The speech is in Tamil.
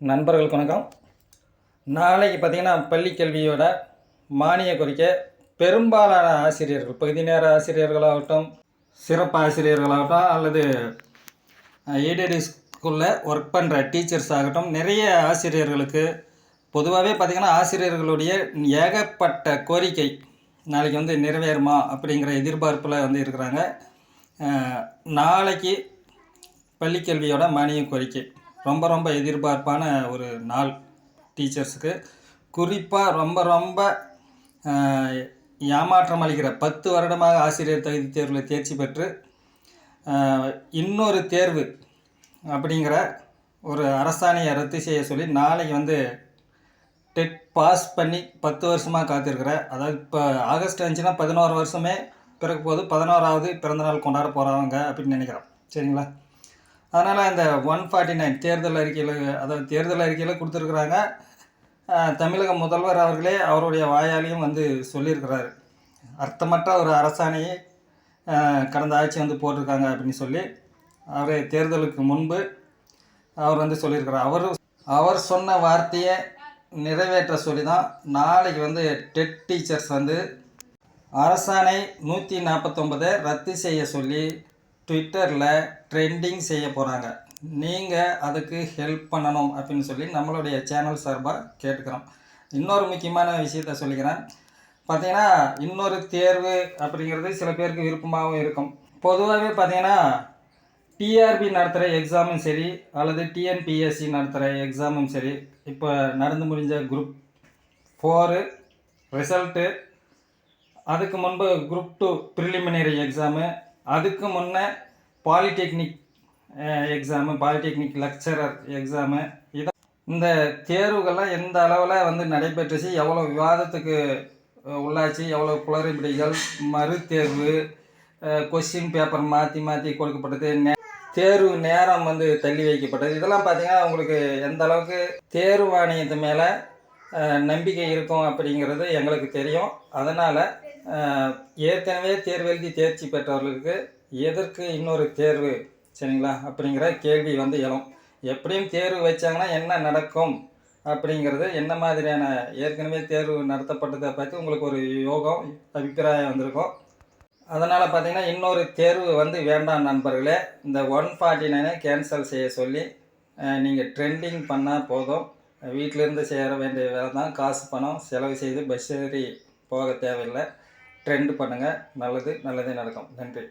நண்பர்களுக்கு வணக்கம். நாளைக்கு பார்த்தீங்கன்னா பள்ளி கல்வியோட மானிய கோரிக்கை பெரும்பாலான ஆசிரியர்கள் பகுதி நேர ஆசிரியர்களாகட்டும் சிறப்பு ஆசிரியர்களாகட்டும் அல்லது எய்டட் ஸ்கூலில் ஒர்க் பண்ணுற டீச்சர்ஸ் ஆகட்டும் நிறைய ஆசிரியர்களுக்கு பொதுவாகவே பார்த்திங்கன்னா ஆசிரியர்களுடைய ஏகப்பட்ட கோரிக்கை நாளைக்கு வந்து நிறைவேறுமா அப்படிங்கிற எதிர்பார்ப்பில் வந்து இருக்கிறாங்க. நாளைக்கு பள்ளிக்கல்வியோட மானிய கோரிக்கை. ரொம்ப ரொம்ப எதிர்பார்ப்பான ஒரு நாள் டீச்சர்ஸுக்கு. குறிப்பாக ரொம்ப ரொம்ப ஏமாற்றம் அளிக்கிற பத்து வருடமாக ஆசிரியர் தகுதி தேர்வில் தேர்ச்சி பெற்று இன்னொரு தேர்வு அப்படிங்கிற ஒரு அரசாணையை ரத்து செய்ய சொல்லி நாளைக்கு வந்து டெட் பாஸ் பண்ணி பத்து வருஷமாக காத்திருக்கிற அதாவது இப்போ ஆகஸ்ட் அஞ்சுனா பதினோரு வருஷமே பிறகு போது பதினோராவது பிறந்தநாள் கொண்டாட போகிறாங்க அப்படின்னு நினைக்கிறோம். சரிங்களா? அதனால் இந்த ஒன் ஃபார்ட்டி நைன் தேர்தல் அறிக்கையில் அதாவது தேர்தல் அறிக்கையில் கொடுத்துருக்குறாங்க. தமிழக முதல்வர் அவர்களே அவருடைய வாயாலையும் வந்து சொல்லியிருக்கிறாரு. அர்த்தமற்ற ஒரு அரசாணையை கடந்த ஆட்சி வந்து போட்டிருக்காங்க அப்படின்னு சொல்லி அவர் தேர்தலுக்கு முன்பு அவர் வந்து சொல்லியிருக்கிறார். அவர் அவர் சொன்ன வார்த்தையை நிறைவேற்ற சொல்லி தான் நாளைக்கு வந்து டெட் டீச்சர்ஸ் வந்து அரசாணை நூற்றி நாற்பத்தொம்பதை ரத்து செய்ய சொல்லி ட்விட்டரில் ட்ரெண்டிங் செய்ய போகிறாங்க நீங்கள் அதுக்கு ஹெல்ப் பண்ணணும் அப்படின்னு சொல்லி நம்மளுடைய சேனல் சார்பாக கேட்டுக்கிறோம். இன்னொரு முக்கியமான விஷயத்த சொல்லிக்கிறேன். பார்த்தீங்கன்னா இன்னொரு தேர்வு அப்படிங்கிறது சில பேருக்கு விருப்பமாகவும் இருக்கும். பொதுவாகவே பார்த்தீங்கன்னா டிஆர்பி நடத்துகிற எக்ஸாமும் சரி அல்லது டிஎன்பிஎஸ்சி நடத்துகிற எக்ஸாமும் சரி இப்போ நடந்து முடிஞ்ச குரூப் ஃபோரு ரிசல்ட்டு அதுக்கு முன்பு குரூப் டூ ப்ரிலிமினரி எக்ஸாமு அதுக்கு முன்னே polytechnic exam polytechnic lecturer exam இதை இந்த தேர்வுகள்லாம் எந்த அளவில் வந்து நடைபெற்றுச்சு எவ்வளோ விவாதத்துக்கு உள்ளாச்சு எவ்வளோ குளறுபடிகள் மறுதேர்வு கொஸ்டின் பேப்பர் மாற்றி மாற்றி கொடுக்கப்பட்டது நே- தேர்வு நேரம் வந்து தள்ளி வைக்கப்பட்டது. இதெல்லாம் பார்த்தீங்கன்னா உங்களுக்கு எந்த அளவுக்கு தேர்வு ஆணையத்து மேலே நம்பிக்கை இருக்கும் அப்படிங்கிறது எங்களுக்கு தெரியும். அதனால் ஏற்கனவே தேர்வு எழுதி தேர்ச்சி பெற்றவர்களுக்கு எதற்கு இன்னொரு தேர்வு சரிங்களா? அப்படிங்கிற கேள்வி வந்து எழும். எப்படியும் தேர்வு வச்சாங்கன்னா என்ன நடக்கும் அப்படிங்கிறது என்ன மாதிரியான ஏற்கனவே தேர்வு நடத்தப்பட்டதை பற்றி உங்களுக்கு ஒரு யோகம் அபிப்பிராயம் வந்திருக்கும். அதனால் பார்த்தீங்கன்னா இன்னொரு தேர்வு வந்து வேண்டாம் நண்பர்களே. இந்த ஒன் ஃபார்ட்டி நைனை கேன்சல் செய்ய சொல்லி நீங்கள் ட்ரெண்டிங் பண்ணால் போதும். வீட்டிலேருந்து சேர வேண்டிய வேலை தான் காசு பணம் செலவு செய்து பஸ் ஏறி போக தேவையில்லை. ட்ரெண்ட் பண்ணுங்கள் நல்லது நல்லதே நடக்கும். நன்றி.